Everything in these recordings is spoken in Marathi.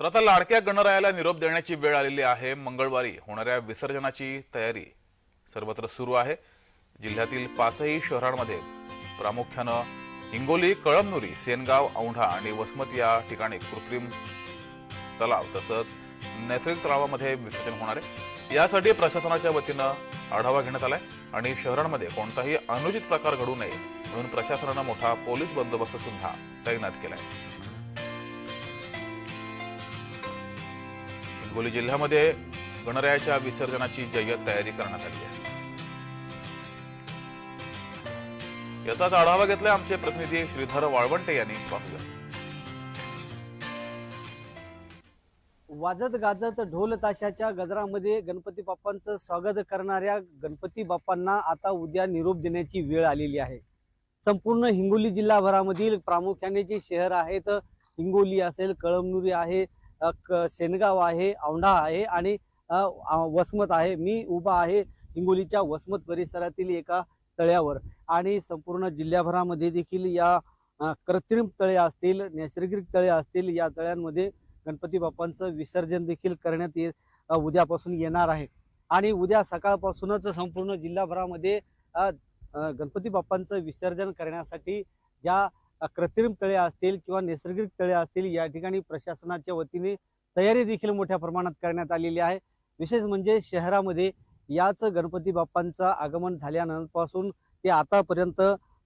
तर आता लाडक्या गणरायाला निरोप देण्याची वेळ आलेली आहे. मंगळवारी होणाऱ्या विसर्जनाची तयारी सर्वत्र सुरू आहे. जिल्ह्यातील पाचही शहरांमध्ये प्रामुख्यानं हिंगोली कळमनुरी सेनगाव औंढा आणि वसमत या ठिकाणी कृत्रिम तलाव तसंच नैसर्गिक तलावामध्ये विसर्जन होणार आहे. यासाठी प्रशासनाच्या वतीनं आढावा घेण्यात आलाय आणि शहरांमध्ये कोणताही अनुचित प्रकार घडू नये म्हणून प्रशासनानं मोठा पोलीस बंदोबस्त सुद्धा तैनात केलाय. हिंगोली जिल्ह्यामध्ये गणरायाच्या विसर्जनाची जय्यत तयारी करण्यात आली आहे. याचाच आढावा घेतलाय आमचे प्रतिनिधी श्रीधर वाळवंटे यांनी. पाहूया. वाजत गाजत ढोल ताशाच्या गजरामध्ये गणपती बाप्पांचं स्वागत करणाऱ्या गणपती बाप्पांना आता उद्या निरोप देण्याची वेळ आलेली आहे. संपूर्ण हिंगोली जिल्हाभरामधील प्रामुख्याने जे शहर आहेत हिंगोली असेल कळमनुरी आहे क- सेनगाव आहे औंढा आहे आणि वसमत आहे. मी उभा आहे हिंगोलीच्या वसमत परिसरातील एका तळ्यावर आणि संपूर्ण जिल्ह्याभरामध्ये देखील या कृत्रिम तळे असतील नैसर्गिक तळे असतील या तळ्यांमध्ये गणपती बाप्पांचं विसर्जन देखील करण्यात ये उद्यापासून येणार आहे. आणि उद्या सकाळपासूनच संपूर्ण जिल्हाभरामध्ये गणपती बाप्पांचं विसर्जन करण्यासाठी ज्या कृत्रिम तळे असतील किंवा नैसर्गिक तळे असतील या ठिकाणी प्रशासनाच्या वतीने तयारी देखील मोठ्या प्रमाणात करण्यात आलेली आहे. विशेष म्हणजे शहरामध्ये याच गणपती बाप्पांचं आगमन झाल्यानंतरपासून ते आतापर्यंत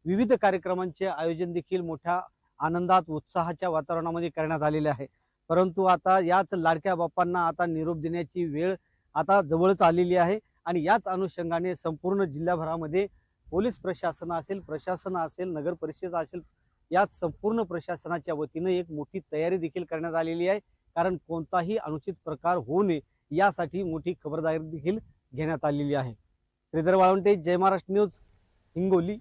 विविध कार्यक्रमांचे आयोजन देखील मोठ्या आनंदात उत्साहाच्या वातावरणामध्ये करण्यात आलेले आहे. परंतु आता याच लाडक्या बाप्पांना आता निरोप देण्याची वेळ आता जवळच आलेली आहे आणि याच अनुषंगाने संपूर्ण जिल्ह्याभरामध्ये पोलीस प्रशासन असेल प्रशासन असेल नगर परिषद असेल यात संपूर्ण प्रशासनाच्या वतीनं एक मोठी तयारी देखील करण्यात आलेली आहे. कारण कोणताही अनुचित प्रकार होऊ नये यासाठी मोठी खबरदारी देखील घेण्यात आलेली आहे. श्रीधर वाळवंटे जय महाराष्ट्र न्यूज हिंगोली.